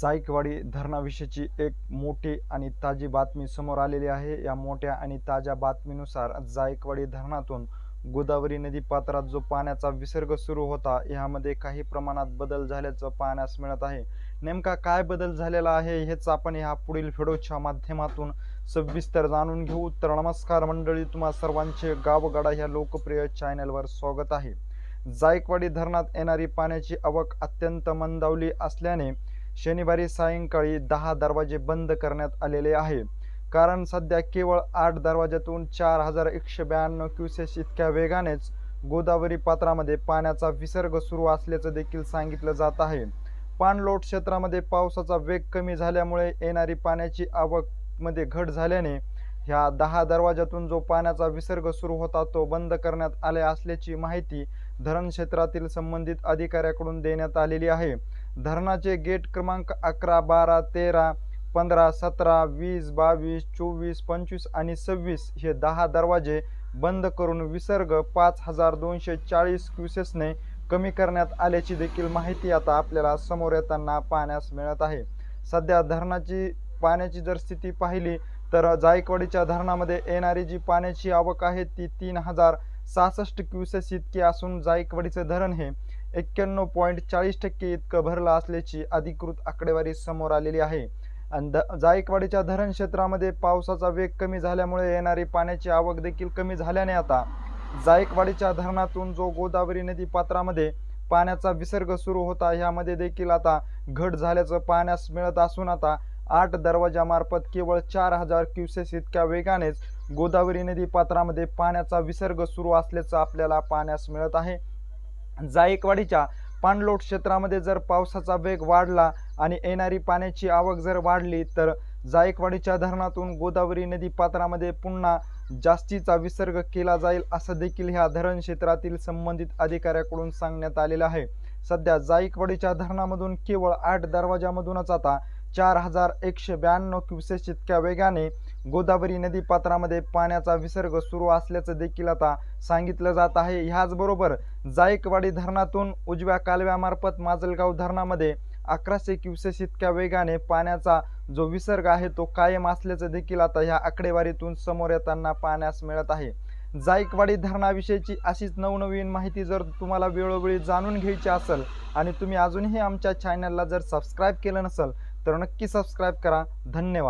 जायकवाडी धरणाविषयीची एक मोठी आणि ताजी बातमी समोर आलेली आहे. या मोठ्या आणि ताज्या बातमीनुसार जायकवाडी धरणातून गोदावरी नदी पात्रात जो पाण्याचा विसर्ग सुरू होता यामध्ये काही प्रमाणात बदल झाल्याचं पाहण्यास मिळत आहे. नेमका काय बदल झालेला आहे हेच आपण ह्या पुढील व्हिडिओच्या माध्यमातून सविस्तर जाणून घेऊ. तर नमस्कार मंडळी तुम्हा सर्वांचे गावगाडा ह्या लोकप्रिय चॅनलवर स्वागत आहे. जायकवाडी धरणात येणारी पाण्याची आवक अत्यंत मंदावली असल्याने शनिवारी सायंकाळी दहा दरवाजे बंद करण्यात आलेले आहे. कारण सध्या केवळ आठ दरवाज्यातून चार हजार एकशे ब्याण्णव क्युसेस इतक्या वेगानेच गोदावरी पात्रामध्ये पाण्याचा विसर्ग सुरू असल्याचं देखील सांगितलं जात आहे. पाणलोट क्षेत्रामध्ये पावसाचा वेग कमी झाल्यामुळे येणारी पाण्याची आवकमध्ये घट झाल्याने ह्या दहा दरवाज्यातून जो पाण्याचा विसर्ग सुरू होता तो बंद करण्यात आले असल्याची माहिती धरण क्षेत्रातील संबंधित अधिकाऱ्याकडून देण्यात आलेली आहे. धरणाचे गेट क्रमांक अकरा बारा तेरा पंधरा सतरा वीस बावीस चोवीस पंचवीस आणि सव्वीस हे दहा दरवाजे बंद करून विसर्ग पाच हजार दोनशे चाळीस क्युसेसने कमी करण्यात आल्याची देखील माहिती आता आपल्याला समोर येताना पाहण्यास मिळत आहे. सध्या धरणाची पाण्याची जर स्थिती पाहिली तर जायकवाडीच्या धरणामध्ये येणारी जी पाण्याची आवक आहे ती तीन हजार सहासष्ट क्युसेस इतकी असून जायकवाडीचं धरण हे एक्क्याण्णव पॉईंट चाळीस टक्के इतकं भरलं असल्याची अधिकृत आकडेवारी समोर आलेली आहे. आणि द जायकवाडीच्या धरण क्षेत्रामध्ये पावसाचा वेग कमी झाल्यामुळे येणारी पाण्याची आवक देखील कमी झाल्याने आता जायकवाडीच्या धरणातून जो गोदावरी नदी पात्रामध्ये पाण्याचा विसर्ग सुरू होता ह्यामध्ये देखील आता घट झाल्याचं पाहण्यास मिळत असून आता आठ दरवाजामार्फत केवळ चार हजार क्युसेस इतक्या वेगानेच गोदावरी नदी पात्रामध्ये पाण्याचा विसर्ग सुरू असल्याचं आपल्याला पाहण्यास मिळत आहे. जायकवाडीच्या पाणलोट क्षेत्रामध्ये जर पावसाचा वेग वाढला आणि येणारी पाण्याची आवक जर वाढली तर जायकवाडीच्या धरणातून गोदावरी नदी पात्रामध्ये पुन्हा जास्तीचा विसर्ग केला जाईल असं देखील ह्या धरण क्षेत्रातील संबंधित अधिकाऱ्याकडून सांगण्यात आलेलं आहे. सध्या जायकवाडीच्या धरणामधून केवळ आठ दरवाजामधूनच आता चार हजार एकशे ब्याण्णव क्युसेस इतक्या वेगाने गोदावरी नदी पात्रामध्ये पाण्याचा विसर्ग सुरू असल्याचं देखील आता सांगितलं जात आहे. ह्याचबरोबर जायकवाडी धरणातून उजव्या कालव्यामार्फत माजलगाव धरणामध्ये अकराशे क्युसेस इतक्या वेगाने पाण्याचा जो विसर्ग आहे तो कायम असल्याचं देखील आता ह्या आकडेवारीतून समोर येताना पाहण्यास मिळत आहे. जायकवाडी धरणाविषयीची अशीच नवनवीन माहिती जर तुम्हाला वेळोवेळी जाणून घ्यायची असेल आणि तुम्ही अजूनही आमच्या चॅनलला जर सबस्क्राईब केलं नसेल तर नक्की सबस्क्राईब करा. धन्यवाद.